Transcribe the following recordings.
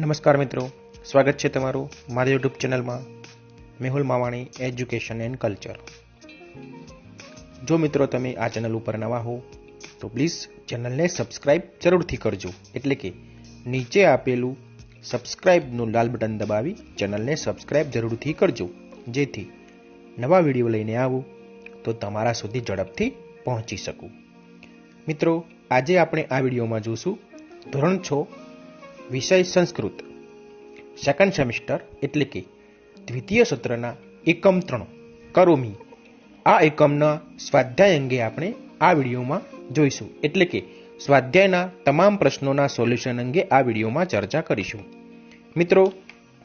નમસ્કાર મિત્રો, સ્વાગત છે તમારું મારી યુટ્યુબ ચેનલમાં Mehul Mavani education and culture જો મિત્રો તમે આ ચેનલ ઉપર નવા હો, તો પ્લીઝ ચેનલને સબસ્ક્રાઇબ જરૂરથી કરજો. એટલે કે નીચે આપેલું સબસ્ક્રાઇબનું લાલ બટન દબાવી ચેનલને સબસ્ક્રાઇબ જરૂરથી કરજો. જેથી નવા વીડિયો લઈને આવું, તો તમારા સુધી ઝડપથી પહોંચી શકું. મિત્રો, આજે આપણે આ વિડીયોમાં જોશું ધોરણ છ વિષય સંસ્કૃત. સેકન્ડ સેમિસ્ટર એટલે કે દ્વિતીય સત્રના એકમ ત્રણ. કરોમી આ એકમના સ્વાધ્યાય અંગે આપણે આ વિડીયોમાં જોઈશું. એટલે કે સ્વાધ્યાયના તમામ પ્રશ્નોના સોલ્યુશન અંગે આ વિડીયોમાં ચર્ચા કરીશું. મિત્રો,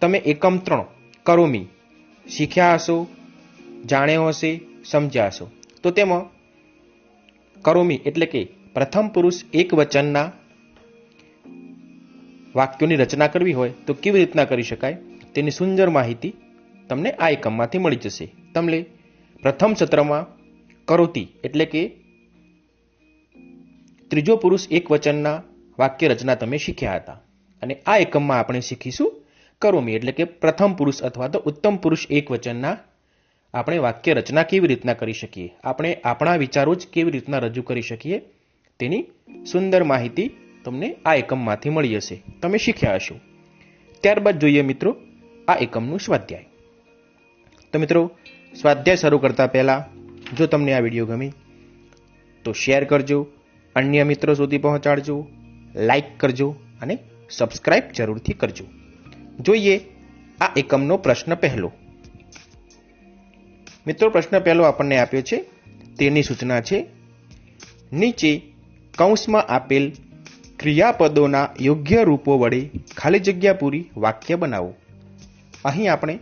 તમે એકમ ત્રણ. કરોમી શીખ્યા હશો, જાણ્યો હશે, સમજ્યા હશો. તો તેમાં કરોમી એટલે કે પ્રથમ પુરુષ એક વચનના વાક્યોની રચના કરવી હોય તો કેવી રીતના કરી શકાય તેની સુંદર માહિતી તમને આ એકમમાંથી મળી જશે. તમને પ્રથમ સત્રમાં કરોતી એટલે કે ત્રીજો પુરુષ એક વચનના વાક્ય રચના તમે શીખ્યા હતા. અને આ એકમમાં આપણે શીખીશું કરોમી એટલે કે પ્રથમ પુરુષ અથવા તો ઉત્તમ પુરુષ એક વચનના આપણે વાક્ય રચના કેવી રીતના કરી શકીએ, આપણે આપણા વિચારો જ કેવી રીતના રજૂ કરી શકીએ તેની સુંદર માહિતી તમને આ એકમમાંથી મળી હશે. તમે શીખ્યા હશો. ત્યારબાદ જોઈએ મિત્રો, આ એકમનું સ્વાધ્યાય. તો મિત્રો, સ્વાધ્યાય શરૂ કરતા પહેલાં, જો તમને આ વીડિયો ગમે, તો શેર કરજો, અન્ય મિત્રો સુધી પહોંચાડજો, લાઈક કરજો અને સબસ્ક્રાઇબ જરૂરથી કરજો. જોઈએ, આ એકમનો પ્રશ્ન પહેલો. મિત્રો, પ્રશ્ન પહેલો આપણને આપ્યો છે, તેની સૂચના છે, નીચે કૌંસમાં આપેલ ક્રિયાપદોના યોગ્ય રૂપો વડે ખાલી જગ્યા પૂરી વાક્ય બનાવો. અહીં આપણે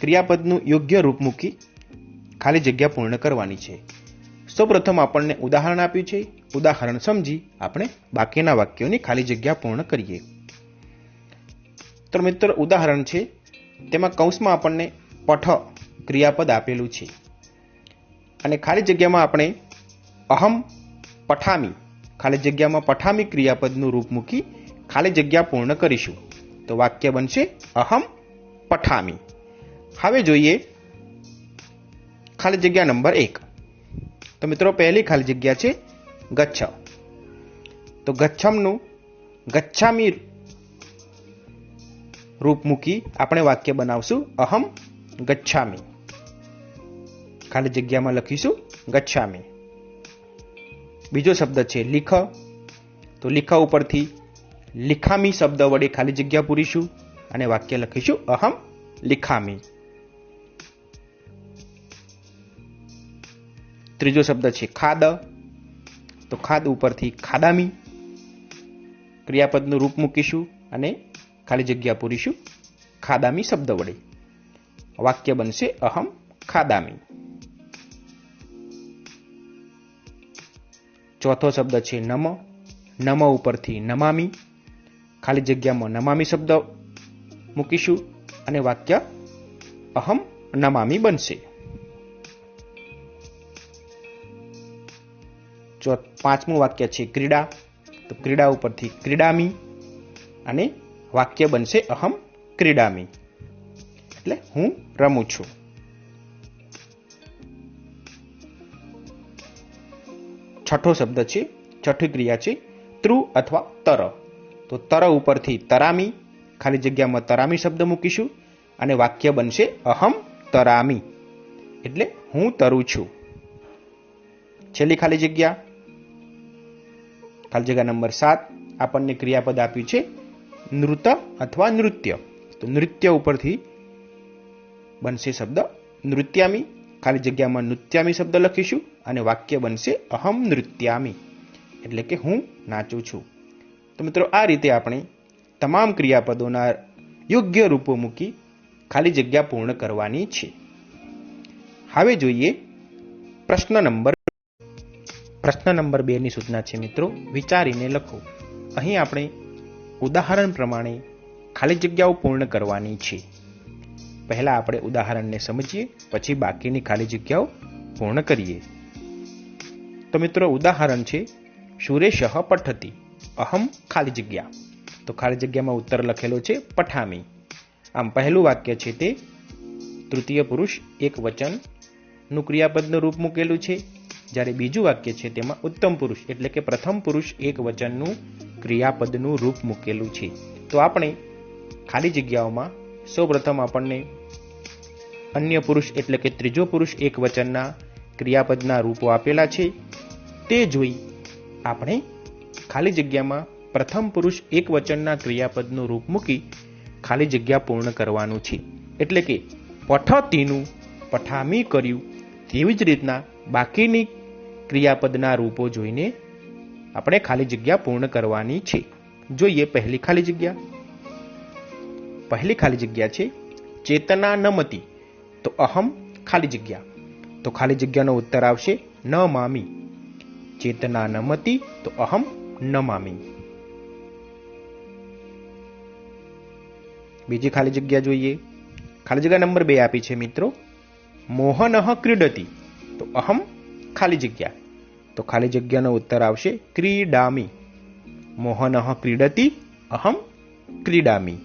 ક્રિયાપદનું યોગ્ય રૂપ મૂકી ખાલી જગ્યા પૂર્ણ કરવાની છે. સૌપ્રથમ આપણને ઉદાહરણ આપ્યું છે. ઉદાહરણ સમજી આપણે બાકીના વાક્યોની ખાલી જગ્યા પૂર્ણ કરીએ. તો મિત્રો, ઉદાહરણ છે, તેમાં કૌંસમાં આપણને પઠ ક્રિયાપદ આપેલું છે. અને ખાલી જગ્યામાં આપણે અહમ, પઠામી ખાલી જગ્યામાં પઠામી ક્રિયાપદનું રૂપ મૂકી ખાલી જગ્યા પૂર્ણ કરીશું. તો વાક્ય બનશે, અહમ પઠામી. હવે જોઈએ ખાલી જગ્યા નંબર એક. તો મિત્રો, પહેલી ખાલી જગ્યા છે ગચ્છ તો ગચ્છમનું ગચ્છામી રૂપ મૂકી આપણે વાક્ય બનાવશું, અહમ ગચ્છામી. ખાલી જગ્યામાં લખીશું, ગચ્છામી. બીજો શબ્દ છે લિખ. તો લિખ ઉપરથી લિખામી શબ્દ વડે ખાલી જગ્યા પૂરીશું અને વાક્ય લખીશું અહમ લિખામી. ત્રીજો શબ્દ છે ખાદ. તો ખાદ ઉપરથી ખાદામી ક્રિયાપદનું રૂપ મૂકીશું અને ખાલી જગ્યા પૂરીશું ખાદામી શબ્દ વડે. વાક્ય બનશે અહમ ખાદામી. ચોથો શબ્દ છે નમ. નમ ઉપરથી નમામી. ખાલી જગ્યામાં નમામી શબ્દ મૂકીશું અને વાક્ય અહમ નમામી બનશે. પાંચમું વાક્ય છે ક્રીડા, તો ક્રીડા ઉપરથી ક્રીડામી અને વાક્ય બનશે અહમ ક્રીડામી. એટલે હું રમું છું. છઠ્ઠો શબ્દ છે, છઠ્ઠી ક્રિયા છે ત્રુ અથવા તર. તો તર ઉપરથી તરામી, ખાલી જગ્યામાં તરામી શબ્દ મૂકીશું અને વાક્ય બનશે અહમ તરામી. એટલે હું તરું છું. છેલ્લી ખાલી જગ્યા. ખાલી જગ્યા નંબર સાત. આપણને ક્રિયાપદ આપ્યું છે નૃત્ય અથવા નૃત્ય. તો નૃત્ય ઉપરથી બનશે શબ્દ નૃત્યામી. ખાલી જગ્યામાં નૃત્યામી શબ્દ લખીશું અને વાક્ય બનશે અહમ નૃત્યામી એટલે કે હું નાચું છું તો મિત્રો આ રીતે આપણે તમામ ક્રિયાપદોના યોગ્ય રૂપો મૂકી ખાલી જગ્યા પૂર્ણ કરવાની છે હવે જોઈએ પ્રશ્ન નંબર પ્રશ્ન નંબર બે ની સૂચના છે મિત્રો વિચારીને લખો અહીં આપણે ઉદાહરણ પ્રમાણે ખાલી જગ્યાઓ પૂર્ણ કરવાની છે પહેલા આપણે ઉદાહરણને સમજીએ, પછી બાકીની ખાલી જગ્યાઓ પૂર્ણ કરીએ. તો મિત્રો, ઉદાહરણ છે, સુરેશ પઠતી, અહમ ખાલી જગ્યા. તો ખાલી જગ્યામાં ઉત્તર લખેલો છે, પઠામી. આમ પહેલું વાક્ય છે તે, તૃતીય પુરુષ એક વચનનું ક્રિયાપદનું રૂપ મૂકેલું છે. જ્યારે બીજું વાક્ય છે તેમાં, ઉત્તમ પુરુષ, એટલે કે પ્રથમ પુરુષ એક વચનનું ક્રિયાપદનું રૂપ મૂકેલું છે. તો આપણે ખાલી જગ્યાઓમાં સૌપ્રથમ આપણને અન્ય પુરુષ એટલે કે ત્રીજો પુરુષ એક વચનના ક્રિયાપદના રૂપો આપેલા છે. તે જોઈ આપણે ખાલી જગ્યામાં પ્રથમ પુરુષ એક વચનના ક્રિયાપદનું રૂપ મૂકી ખાલી જગ્યા પૂર્ણ કરવાનું છે. એટલે કે પઠતીનું પઠામી કર્યું તેવી જ રીતના બાકીની ક્રિયાપદના રૂપો જોઈને આપણે ખાલી જગ્યા પૂર્ણ કરવાની છે. જોઈએ પહેલી ખાલી જગ્યા. પહેલી ખાલી જગ્યા છે ચેતના નમતી તો અહમ ખાલી જગ્યા. તો ખાલી જગ્યાનો ઉત્તર આવશે ન મામી. ચેતના નમતી તો અહમ ન મામી. બીજી ખાલી જગ્યા જોઈએ. ખાલી જગ્યા નંબર બે આપી છે મિત્રો. મોહન ક્રીડતી તો અહમ ખાલી જગ્યા. તો ખાલી જગ્યાનો ઉત્તર આવશે ક્રીડામી. મોહન ક્રીડતી અહમ ક્રીડામી.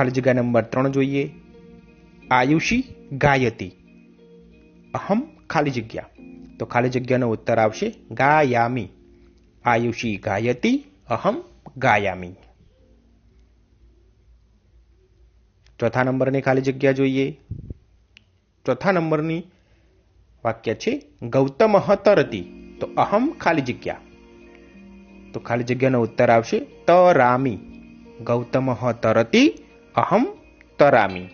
ખાલી જગ્યા નંબર ત્રણ જોઈએ. આયુષી ગાયતી. અહમ ખાલી જગ્યા. તો ખાલી જગ્યાનો ઉત્તર આવશે ગાયામી. આયુષી ગાયતી, અહમ ગાયામી. ચોથા નંબરની ખાલી જગ્યા જોઈએ. ચોથા નંબરની વાક્ય છે ગૌતમ તરતી તો અહમ ખાલી જગ્યા. તો ખાલી જગ્યાનો ઉત્તર આવશે તરામી. ગૌતમ તરતી અહમ તરામી.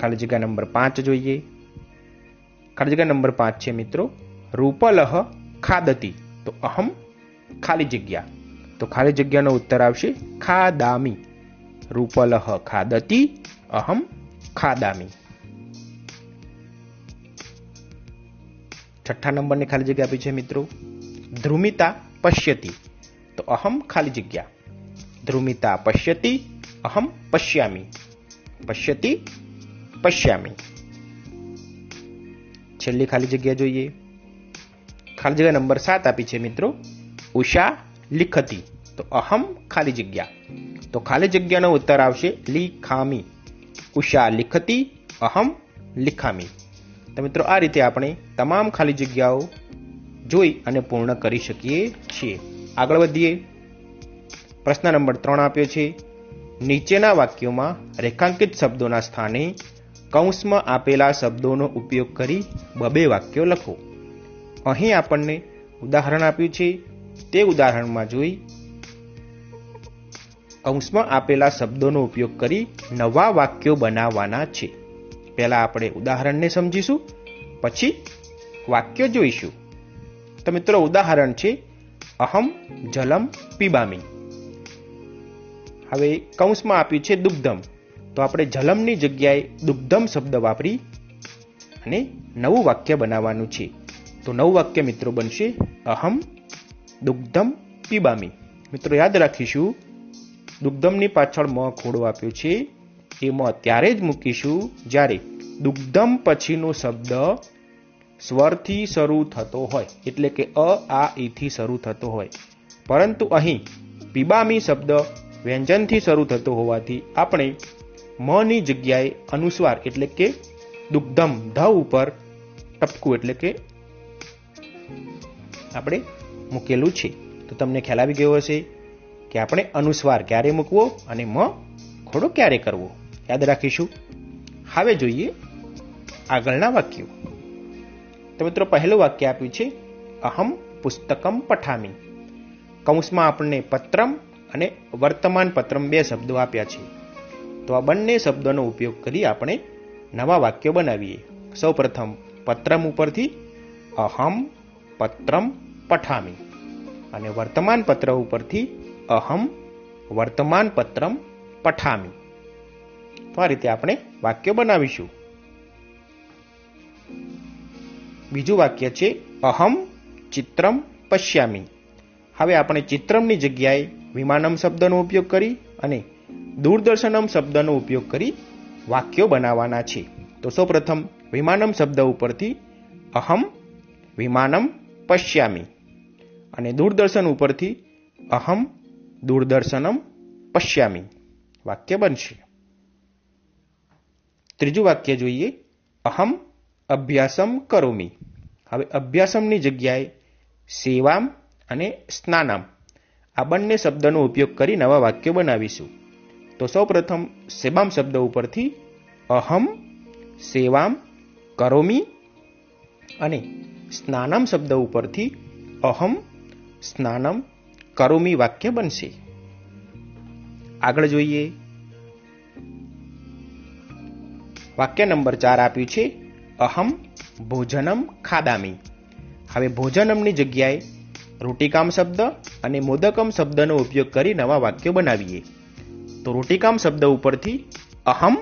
ખાલી જગ્યા નંબર પાંચ જોઈએ. ખાલી જગ્યા નંબર પાંચ છે મિત્રો, રૂપલહ ખાદતી. તો અહમ ખાલી જગ્યા. તો ખાલી જગ્યાનો ઉત્તર આવશે ખાદામી. રૂપલહ ખાદતી, અહમ ખાદામી. છઠ્ઠા નંબરની ખાલી જગ્યા આપી છે મિત્રો, ધ્રુમિતા પશ્યતી. તો અહમ ખાલી જગ્યા. ધ્રુમિતા પશ્યતી અહમ પશ્યામી પશ્યતી પશ્યામી છેલ્લી ખાલી જગ્યા જોઈએ. ખાલી જગ્યા નંબર સાત આપી છે મિત્રો. ઉષા લિખતી. તો અહમ ખાલી જગ્યા. તો ખાલી જગ્યાનો ઉત્તર આવશે લિખામી. ઉષા લિખતી, અહમ લિખામી. તો મિત્રો આ રીતે આપણે તમામ ખાલી જગ્યાઓ જોઈ અને પૂર્ણ કરી શકીએ છીએ. આગળ વધીએ. પ્રશ્ન નંબર ત્રણ આપ્યો છે. નીચેના વાક્યોમાં રેખાંકિત શબ્દોના સ્થાને કૌંસમાં આપેલા શબ્દોનો ઉપયોગ કરી બબે વાક્યો લખો. અહીં આપણને ઉદાહરણ આપ્યું છે. તે ઉદાહરણમાં જોઈ. કૌંસમાં આપેલા શબ્દોનો ઉપયોગ કરી નવા વાક્યો બનાવવાના છે. પહેલા આપણે ઉદાહરણને સમજીશું, પછી વાક્ય જોઈશું. તો મિત્રો, ઉદાહરણ છે, અહમ જલમ પીબામી. હવે કૌંસમાં આપ્યું છે દુગ્ધમ. તો આપણે જલમની જગ્યાએ દુગ્ધમ શબ્દ વાપરી અને નવું વાક્ય બનાવવાનું છે. તો નવું વાક્ય મિત્રો બનશે અહમ દુગ્ધમ પીબામી. મિત્રો યાદ રાખીશું, દુગ્ધમની પાછળ મ ખોડો આપ્યો છે. એ મ ત્યારે જ મૂકીશું જ્યારે દુગ્ધમ પછીનો શબ્દ સ્વરથી શરૂ થતો હોય. એટલે કે અ, આ ઈથી શરૂ થતો હોય. પરંતુ અહીં પીબામી શબ્દ વ્યંજનથી શરૂ થતો હોવાથી આપણે મની જગ્યાએ અનુસ્વાર એટલે કે દુગ્ધમ ધ ઉપર ટપકું એટલે કે આપણે મૂકેલું છે. તો તમને ખ્યાલ આવી ગયો હશે કે આપણે અનુસ્વાર ક્યારે મૂકવો અને મ ખોડો ક્યારે કરવો? યાદ રાખીશું. હવે જોઈએ આગળના વાક્યો. તો મિત્રો, પહેલું વાક્ય આપ્યું છે, અહમ પુસ્તકમ પઠામી. કૌંસમાં આપણને પત્રમ અને વર્તમાન પત્રમ બે શબ્દો આપ્યા છે. તો આ બંને શબ્દોનો ઉપયોગ કરી આપણે નવા વાક્યો બનાવીએ. સૌપ્રથમ, પત્રમ ઉપરથી અહમ, પત્રમ, પઠામી. અને વર્તમાન પત્ર ઉપરથી અહમ વર્તમાન પત્રમ પઠામી. તો આ રીતે આપણે વાક્ય બનાવીશું. બીજું વાક્ય છે, અહમ, ચિત્રમ, પશ્યામી. હવે આપણે ચિત્રમની જગ્યાએ વિમાનમ શબ્દનો ઉપયોગ કરી અને દૂરદર્શનમ શબ્દનો ઉપયોગ કરી વાક્યો બનાવવાના છે. તો સૌપ્રથમ વિમાનમ શબ્દ ઉપરથી અહમ વિમાનમ પશ્યામી અને દૂરદર્શન ઉપરથી અહમ દૂરદર્શનમ પશ્યામી વાક્ય બનશે. ત્રીજું વાક્ય જોઈએ. અહમ અભ્યાસમ કરોમી. હવે અભ્યાસમની જગ્યાએ સેવામ અને સ્નાનામ આ બંને શબ્દનો ઉપયોગ કરી નવા વાક્યો બનાવીશું. તો સૌપ્રથમ સેબામ શબ્દ ઉપરથી અહમ, સેવામ, કરોમી અને સ્નાનમ શબ્દ ઉપરથી અહમ, સ્નાનમ, કરોમી વાક્ય બનશે. આગળ જોઈએ. વાક્ય નંબર ચાર આપ્યું છે, અહમ, ભોજનમ, ખાદામી. હવે ભોજનમની જગ્યાએ રોટિકામ શબ્દ અને મોદકમ શબ્દનો ઉપયોગ કરી નવા વાક્યો બનાવીએ. તો રોટિકામ શબ્દ ઉપરથી અહમ,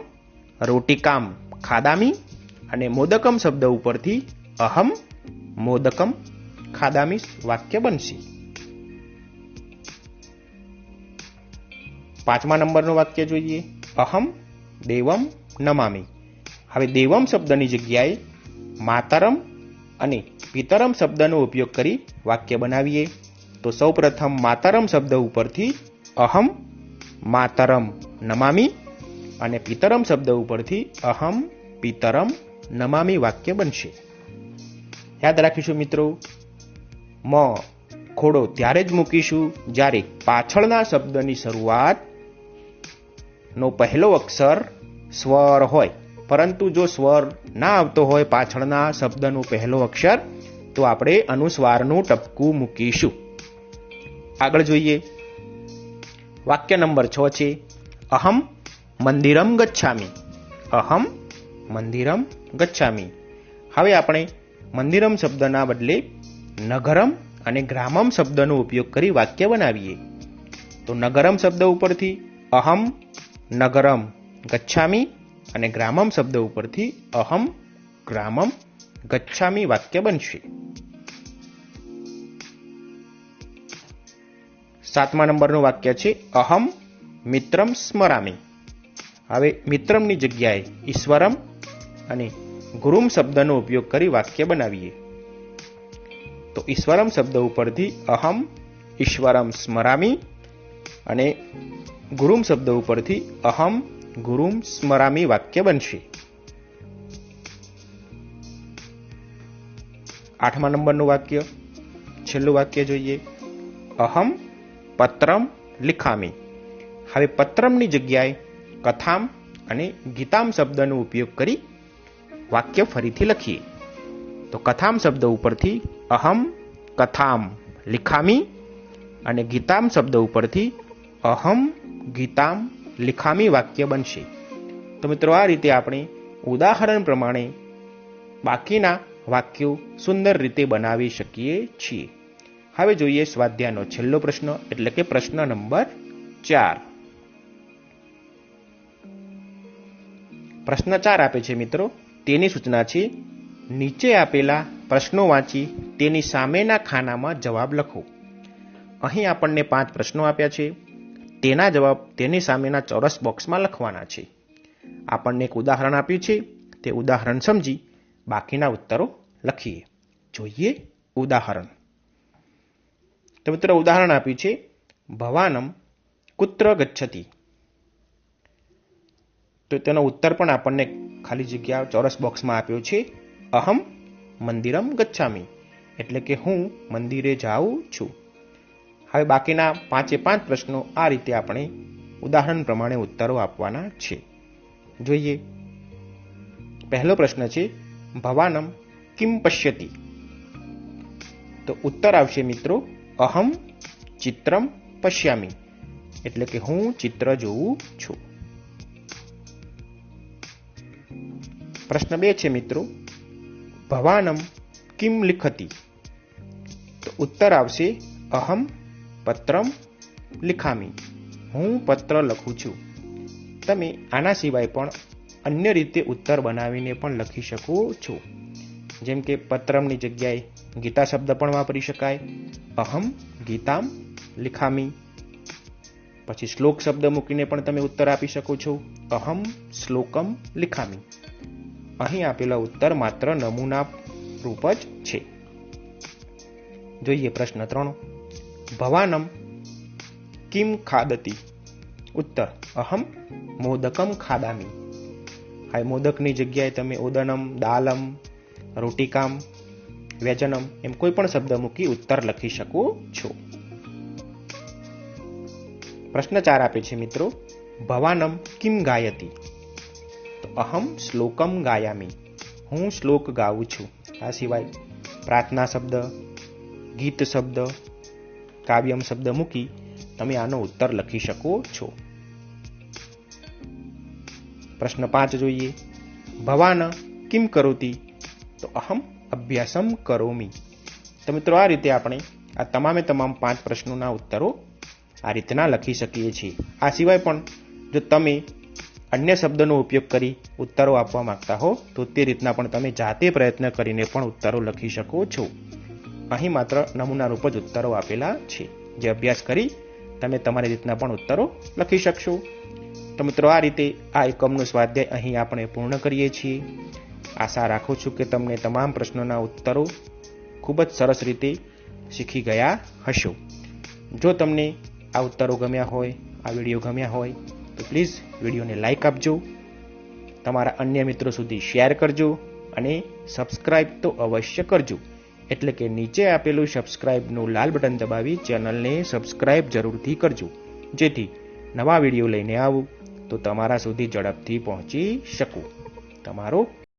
રોટિકામ ખાદામી અને મોદકમ શબ્દ ઉપરથી અહમ, મોદકમ ખાદામી વાક્ય બનશે. પાંચમા નંબરનું વાક્ય જોઈએ. અહમ, દેવમ, નમામી. હવે દેવમ શબ્દની જગ્યાએ માતરમ અને પિતરમ શબ્દનો ઉપયોગ કરી વાક્ય બનાવીએ. તો સૌપ્રથમ માતરમ શબ્દ ઉપરથી અહમ, માતરમ નમામી અને પિતરમ શબ્દ ઉપરથી અહમ, પિતરમ નમામી વાક્ય બનશે. યાદ રાખીશું મિત્રો, મ ખોડો ત્યારે જ મૂકીશું જ્યારે પાછળના શબ્દની શરૂઆત નો પહેલો અક્ષર સ્વર હોય. પરંતુ જો સ્વર ના આવતો હોય પાછળના શબ્દનો પહેલો અક્ષર તો આપણે અનુસ્વારનું ટપકું મૂકીશું. આગળ જોઈએ. વાક્ય નંબર છ છે, અહમ મંદિરમ ગચ્છામી. અહમ મંદિરમ ગચ્છામી. હવે આપણે મંદિરમ શબ્દના બદલે નગરમ અને ગ્રામમ શબ્દનો ઉપયોગ કરી વાક્ય બનાવીએ. તો નગરમ શબ્દ ઉપરથી અહમ નગરમ ગચ્છામી અને ગ્રામમ શબ્દ ઉપરથી અહમ ગ્રામમ ગચ્છામી વાક્ય બનશે. સાતમા નંબરનું વાક્ય છે, અહમ મિત્રમ સ્મરામી. હવે મિત્રમની જગ્યાએ ઈશ્વરમ અને ગુરુમ શબ્દનો ઉપયોગ કરી વાક્ય બનાવીએ. તો ઈશ્વરમ શબ્દ ઉપરથી અહમ ઈશ્વરમ સ્મરામી અને ગુરુમ શબ્દ ઉપરથી અહમ ગુરુમ સ્મરામી વાક્ય બનશે. આઠમા નંબરનું વાક્ય, છેલ્લું વાક્ય જોઈએ. અહમ પત્રમ લિખામી. હવે પત્રમની જગ્યાએ કથામ અને ગીતામ શબ્દનો ઉપયોગ કરી વાક્ય ફરીથી લખીએ. તો કથામ શબ્દ ઉપરથી અહમ, કથામ લિખામી અને ગીતામ શબ્દ ઉપરથી અહમ, ગીતામ લિખામી વાક્ય બનશે. તો મિત્રો, આ રીતે આપણે ઉદાહરણ પ્રમાણે બાકીના વાક્યો સુંદર રીતે બનાવી શકીએ છીએ. હવે જોઈએ સ્વાધ્યાયનો છેલ્લો પ્રશ્ન, એટલે કે પ્રશ્ન નંબર ચાર. પ્રશ્ન ચાર આપે છે મિત્રો. તેની સૂચના છે, નીચે આપેલા પ્રશ્નો વાંચી તેની સામેના ખાનામાં જવાબ લખો. અહીં આપણને પાંચ પ્રશ્નો આપ્યા છે. તેના જવાબ તેની સામેના ચોરસ બોક્સમાં લખવાના છે. આપણને એક ઉદાહરણ આપ્યું છે. તે ઉદાહરણ સમજી બાકીના ઉત્તરો લખીએ. જોઈએ ઉદાહરણ. તો મિત્રો ઉદાહરણ આપ્યું છે, ભવાનમ કુત્ર ગચ્છતી. તો તેનો ઉત્તર પણ આપણને ખાલી જગ્યા ચોરસ બોક્સમાં આપ્યો છે, અહમ મંદિરમ ગચ્છામી. એટલે કે હું મંદિરે જાઉં છું. હવે બાકીના પાંચે પાંચ પ્રશ્નો આ રીતે આપણે ઉદાહરણ પ્રમાણે ઉત્તરો આપવાના છે. જોઈએ. પહેલો પ્રશ્ન છે ભવાનમ કિમ પશ્યતિ તો ઉત્તર આવશે મિત્રો અહમ ચિત્રમ પશ્યામી એટલે કે હું ચિત્ર જોઉં છું પ્રશ્ન બે છે મિત્રો ભવાનમ કિમ લિખતી તો ઉત્તર આવશે અહમ પત્રમ લિખામી હું પત્ર લખું છું તમે આના સિવાય પણ અન્ય રીતે ઉત્તર બનાવીને પણ લખી શકો છો. જેમ કે પત્રમની જગ્યાએ ગીતા શબ્દ પણ વાપરી શકાય. અહમ ગીતામ લિખામી. પછી શ્લોક શબ્દ મૂકીને પણ તમે ઉત્તર આપી શકો છો. અહમ શ્લોકમ લિખામી. અહીં આપેલા ઉત્તર માત્ર નમૂના રૂપ જ છે. જોઈએ પ્રશ્ન ત્રણ. ભવાનમ કિમ ખાદતી? ઉત્તર, અહમ મોદકમ ખાદામી. હા મોદકની જગ્યાએ તમે ઓદનમ દાલમ, રોટિકામ, વ્યજનમ એમ કોઈ પણ શબ્દ મૂકી ઉત્તર લખી શકો છો. પ્રશ્ન ચાર આપે છે મિત્રો, ભવાનમ કિમ ગાયતી? તો અહમ શ્લોકમ ગાયામી. હું શ્લોક ગાઉં છું. આ સિવાય પ્રાર્થના શબ્દ, ગીત શબ્દ, કાવ્યમ શબ્દ મૂકી તમે આનો ઉત્તર લખી શકો છો. પ્રશ્ન પાંચ જોઈએ. ભવાન કિમ કરોતી? તો અહમ અભ્યાસમ કરોમી. તો મિત્રો આ રીતે આપણે આ તમામે તમામ પાંચ પ્રશ્નોના ઉત્તરો આ રીતના લખી શકીએ છીએ. આ સિવાય પણ જો તમે અન્ય શબ્દનો ઉપયોગ કરી ઉત્તરો આપવા માંગતા હો, તો તે રીતના પણ તમે જાતે પ્રયત્ન કરીને પણ ઉત્તરો લખી શકો છો. અહીં માત્ર નમૂના રૂપ જ ઉત્તરો આપેલા છે. જે અભ્યાસ કરી તમે તમારી રીતના પણ ઉત્તરો લખી શકશો. તો મિત્રો, આ રીતે આ એકમનું સ્વાધ્યાય અહીં આપણે પૂર્ણ કરીએ છીએ. આશા રાખું છું કે તમને તમામ પ્રશ્નોના ઉત્તરો ખૂબ જ સરસ રીતે શીખી ગયા હશો. જો તમને આ ઉત્તરો ગમ્યા હોય, આ વીડિયો ગમ્યા હોય, તો પ્લીઝ વિડીયોને લાઇક આપજો, તમારા અન્ય મિત્રો સુધી શેર કરજો અને સબસ્ક્રાઇબ તો અવશ્ય કરજો. એટલે કે નીચે આપેલું સબસ્ક્રાઇબનું લાલ બટન દબાવી ચેનલને સબસ્ક્રાઇબ જરૂરથી કરજો. જેથી નવા વીડિયો લઈને આવું. તો તમારા સુધી ઝડપથી પહોંચી શકું. તમારો